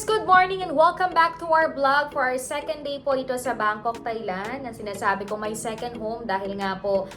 friends! Good morning and welcome back to our vlog for our second day po dito sa Bangkok, Thailand. Ang sinasabi ko may second home dahil nga po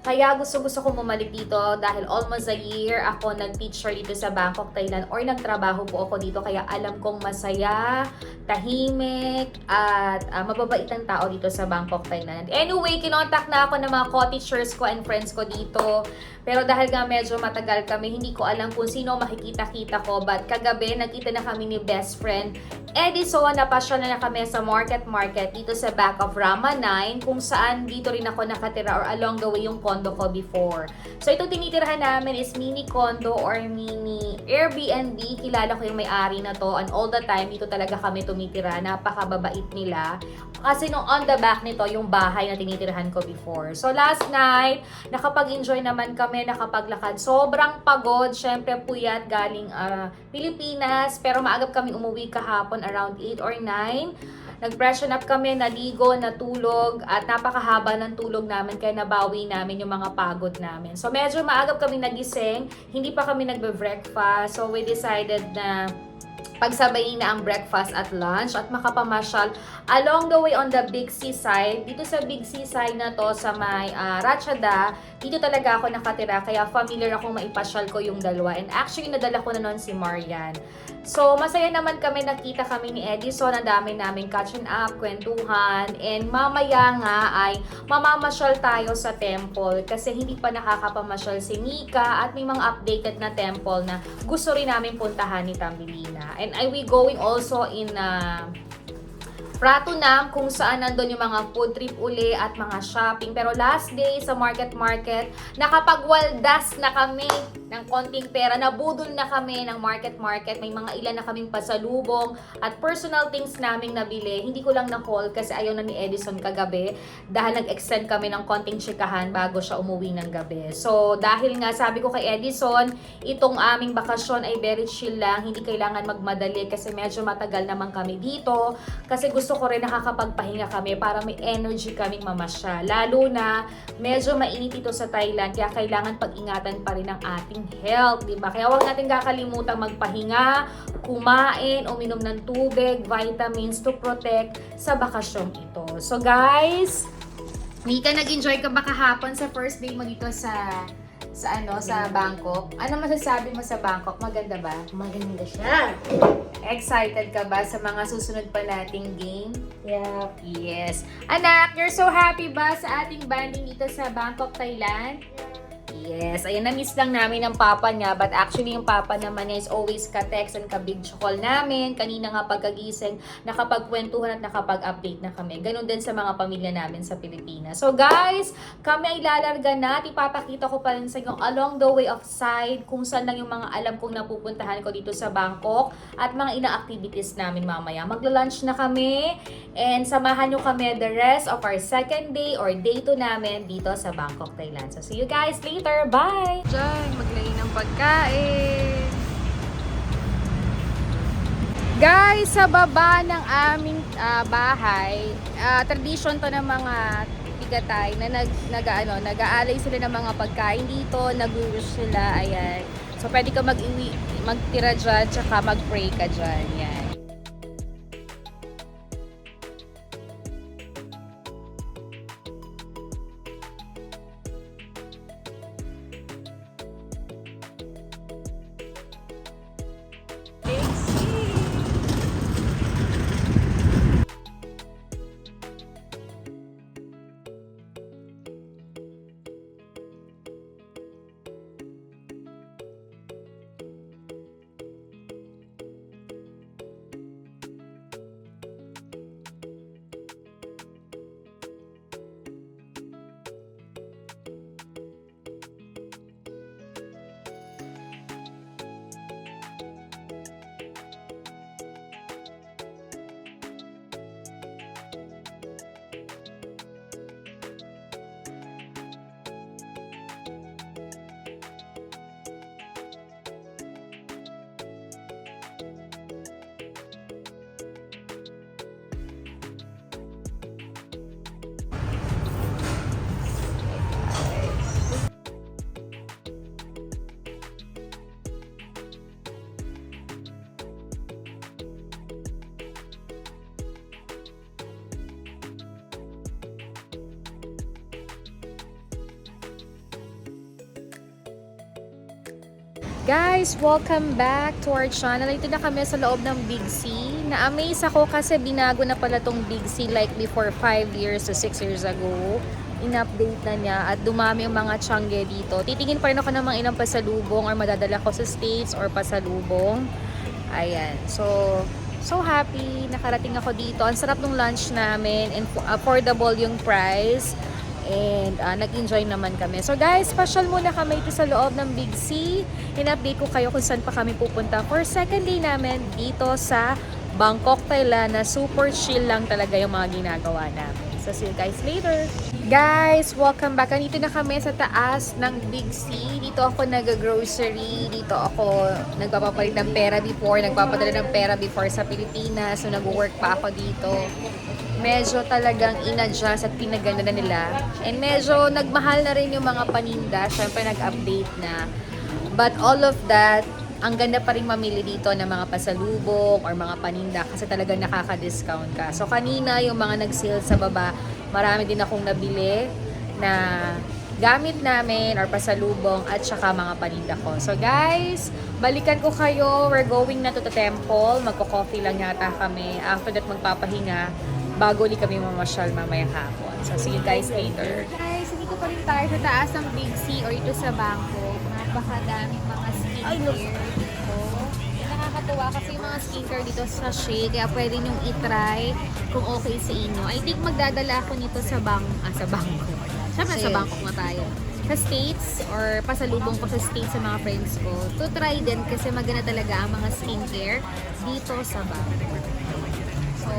kaya gusto-gusto ko bumalik dito dahil almost a year ako nag-teacher dito sa Bangkok, Thailand or nagtrabaho po ako dito kaya alam kong masaya, tahimik, at uh, mababait ang tao dito sa Bangkok, Thailand. Anyway, kinontak na ako ng mga co-teachers ko and friends ko dito. Pero dahil nga medyo matagal kami, hindi ko alam kung sino makikita-kita ko. But kagabi, nakita na kami ni best friend Edison, napasya na na kami sa Market Market dito sa back of Rama 9 kung saan dito rin ako nakatira or along the way yung condo ko before. So ito tinitirahan namin is mini condo or mini Airbnb. Kilala ko yung may-ari na to and all the time dito talaga kami tumitira. Napakababait nila. Kasi nung on the back nito yung bahay na tinitirahan ko before. So last night, nakapag-enjoy naman kami, nakapaglakad. Sobrang pagod, syempre puyat galing ah, Pilipinas. Pero maagap kami umuwi kahapon around 8 or 9. Nag-freshen up kami, naligo, natulog, at napakahaba ng tulog namin kaya nabawi namin yung mga pagod namin. So medyo maagap kami nagising, hindi pa kami nagbe-breakfast. So we decided na pagsabayin na ang breakfast at lunch at makapamasyal along the way on the Big Sea side. Dito sa Big Sea side na to sa may uh, Ratchada, dito talaga ako nakatira kaya familiar akong maipasyal ko yung dalawa. And actually, nadala ko na noon si Marian. So, masaya naman kami, nakita kami ni Edison, ang dami namin catching up, kwentuhan, and mamaya nga ay mamamasyal tayo sa temple kasi hindi pa nakakapamasyal si Mika at may mga updated na temple na gusto rin namin puntahan ni Tambelina. And I we going also in uh, Pratunam kung saan nandun yung mga food trip uli at mga shopping. Pero last day sa market market, nakapagwaldas na kami ng konting pera. Nabudol na kami ng market market. May mga ilan na kaming pasalubong at personal things naming nabili. Hindi ko lang na-call kasi ayaw na ni Edison kagabi dahil nag-extend kami ng konting chikahan bago siya umuwi ng gabi. So dahil nga sabi ko kay Edison, itong aming bakasyon ay very chill lang. Hindi kailangan magmadali kasi medyo matagal naman kami dito. Kasi gusto ko rin nakakapagpahinga kami para may energy kaming mamasya. Lalo na medyo mainit ito sa Thailand kaya kailangan pag-ingatan pa rin ang ating health, di ba? Kaya huwag natin kakalimutan magpahinga, kumain, uminom ng tubig, vitamins to protect sa bakasyong ito. So guys, Mika, nag-enjoy ka ba kahapon sa first day mo dito sa sa ano sa Bangkok? Ano masasabi mo sa Bangkok? Maganda ba? Maganda siya. Excited ka ba sa mga susunod pa nating game? Yeah. Yes. Anak, you're so happy ba sa ating banding dito sa Bangkok, Thailand? Yes, ayun, na-miss lang namin ang papa niya. But actually, yung papa naman niya is always ka-text and ka-big call namin. Kanina nga pagkagising, nakapagkwentuhan at nakapag-update na kami. Ganon din sa mga pamilya namin sa Pilipinas. So guys, kami ay lalarga na. at Ipapakita ko pa rin sa inyo along the way of side kung saan lang yung mga alam kong napupuntahan ko dito sa Bangkok at mga ina-activities namin mamaya. Magla-lunch na kami and samahan nyo kami the rest of our second day or day 2 namin dito sa Bangkok, Thailand. So see you guys later. Bye! Diyan, maglagay ng pagkain. Guys, sa baba ng aming ah, bahay, ah, tradition to ng mga pigatay na nag, nag, ano, nag-aalay sila ng mga pagkain dito, nag-wish sila, ayan. So, pwede ka mag-iwi, magtira dyan, tsaka mag-pray ka dyan, yan. Guys, welcome back to our channel. Ito na kami sa loob ng Big C. Na-amaze ako kasi binago na pala tong Big C like before 5 years to 6 years ago. In-update na niya at dumami ang mga tiyangge dito. Titingin pa rin ako ng mga ilang pasalubong or madadala ko sa States or pasalubong. Ayan. So, so happy. Nakarating ako dito. Ang sarap ng lunch namin and affordable yung price. And ah, nag-enjoy naman kami. So guys, special muna kami ito sa loob ng Big C. In-update ko kayo kung saan pa kami pupunta for second day namin dito sa Bangkok, Thailand na super chill lang talaga yung mga ginagawa namin. So see you guys later. Guys, welcome back. Nandito na kami sa taas ng Big C. Dito ako nag-grocery. Dito ako nagpapapalit ng pera before. Nagpapadala ng pera before sa Pilipinas. So nag-work pa ako dito medyo talagang in-adjust at pinaganda na nila. And medyo nagmahal na rin yung mga paninda. Siyempre nag-update na. But all of that, ang ganda pa rin mamili dito ng mga pasalubong or mga paninda kasi talagang nakaka-discount ka. So kanina yung mga nag-sale sa baba, marami din akong nabili na gamit namin or pasalubong at saka mga paninda ko. So guys, balikan ko kayo. We're going na to the temple. Magko-coffee lang yata kami. After that, magpapahinga bago ulit kami mamasyal mamayang hapon. So see you guys later. Guys, dito pa rin tayo sa taas ng Big C or ito sa Bangkok. Napakadaming mga skincare dito. Nakakatuwa kasi yung mga skincare dito sa Shea, kaya pwede niyong itry kung okay sa inyo. I think magdadala ako nito sa bang ah, sa Bangkok. Siyempre sa. Bangkok na tayo. Sa States or pasalubong ko sa States sa mga friends ko. To try din kasi maganda talaga ang mga skincare dito sa Bangkok. So,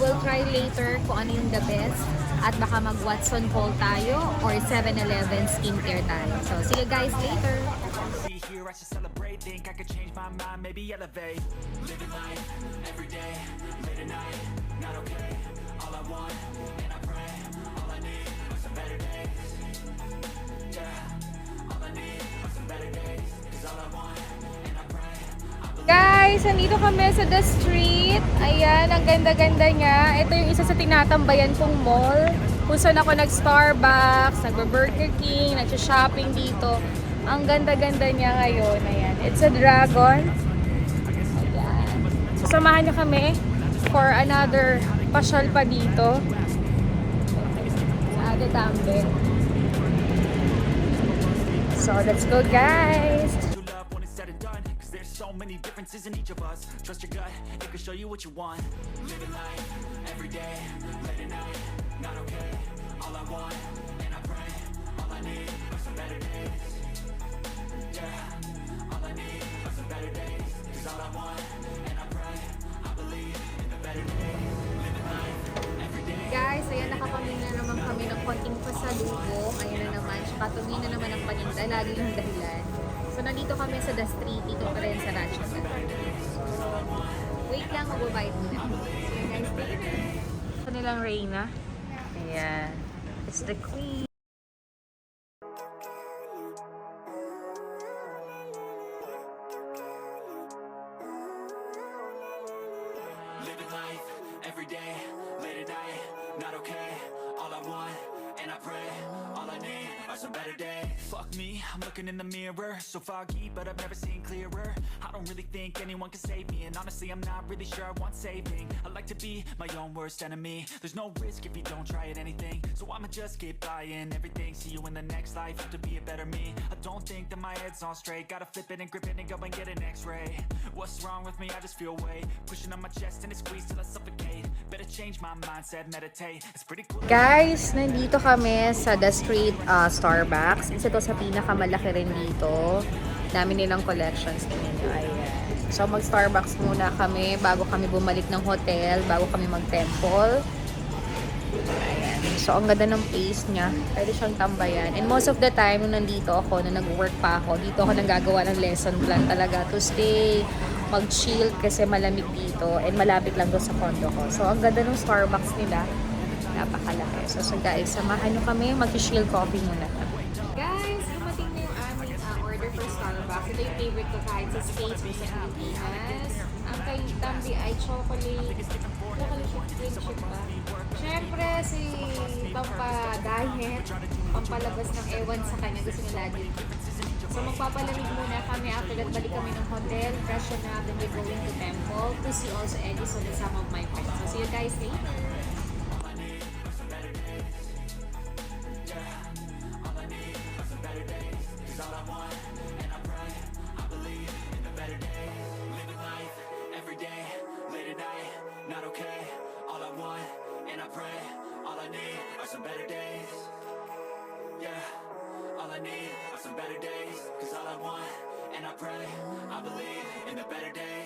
we'll try later kung ano yung the best. At baka mag Watson Hall tayo or 7-Eleven skincare tayo. So, see you guys later! Be here, I should celebrate. Think I could change my mind, maybe elevate. Living life every day, late at night, not okay. Guys, nandito kami sa The Street. Ayan, ang ganda-ganda niya. Ito yung isa sa tinatambayan kong mall. Kung saan ako nag-Starbucks, nag-Burger King, nag-shopping dito. Ang ganda-ganda niya ngayon. Ayan. It's a dragon. Ayan. So, samahan niyo kami for another pasyal pa dito. Sa Ate Tambe. So, let's go guys! So many differences in each of us. Trust your gut, it can show you what you want. Living life every day, late at night, not okay. All I want, and I pray, all I need are some better days. Yeah, all I need are some better days. Cause all I want, and I pray, I believe in the better days. Living life every day. Guys, ayan, nakapamili na naman kami ng konting pasalubong. Ayan na naman. Tsaka tumingin na naman ang paninda. Lagi yung dahilan. Nandito kami sa The Street. Dito pa rin sa Ratchet. Wait lang. Magbabayad muna. So, guys, later. Ito nilang Reyna. Ayan. It's the queen. So foggy, but I've never seen clearer. Don't really think anyone can save me, and honestly, I'm not really sure I want saving. I like to be my own worst enemy. There's no risk if you don't try at anything, so I'ma just keep buying everything. See you in the next life, have to be a better me. I don't think that my head's on straight. Gotta flip it and grip it and go and get an X-ray. What's wrong with me? I just feel weight pushing on my chest and it squeezes till I suffocate. Better change my mindset, meditate. It's pretty cool. Guys, nandito kami sa The Street uh, Starbucks. Isa to sa pinakamalaki rin dito. Dami nilang collections ninyo. Ayan. So, mag-Starbucks muna kami bago kami bumalik ng hotel, bago kami mag-temple. So, ang ganda ng place niya. Pwede siyang tambayan. And most of the time, nung nandito ako, nung nag-work pa ako, dito ako nanggagawa ng lesson plan talaga to stay, mag-chill kasi malamig dito and malapit lang doon sa condo ko. So, ang ganda ng Starbucks nila. Napakalaki. So, so guys, samahan nyo kami. Mag-chill coffee muna. Guys, for Starbucks. Ito yung favorite ko kahit sa States o sa Pilipinas. Ang kay Tambi ay chocolate. Chocolate chip chip ba? Siyempre, si pampa-diet, pampalabas ng ewan sa kanya. Gusto niya lagi So magpapalamig muna kami after that balik kami ng hotel, freshen up, then we're going to temple to see also Edison and some of my friends. So see you guys later. I pray, I believe in the better days.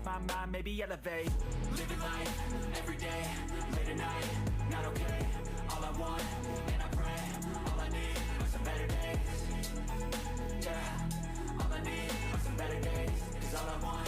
my mind, maybe elevate. Living life every day, late at night, not okay. All I want, and I pray, all I need are some better days. Yeah, all I need are some better days. Cause all I want,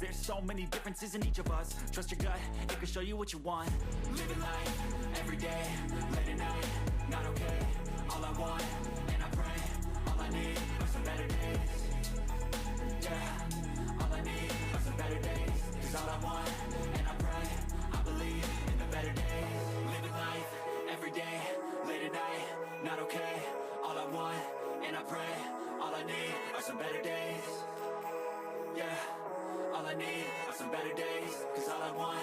There's so many differences in each of us. Trust your gut, it can show you what you want. Living life, everyday, late at night Not okay, all I want, and I pray All I need are some better days. Yeah, all I need are some better days. Cause all I want, and I pray I believe in the better days. Living life, everyday, late at night Not okay, all I want, and I pray All I need are some better days. Yeah all I need are some better days. Cause all I want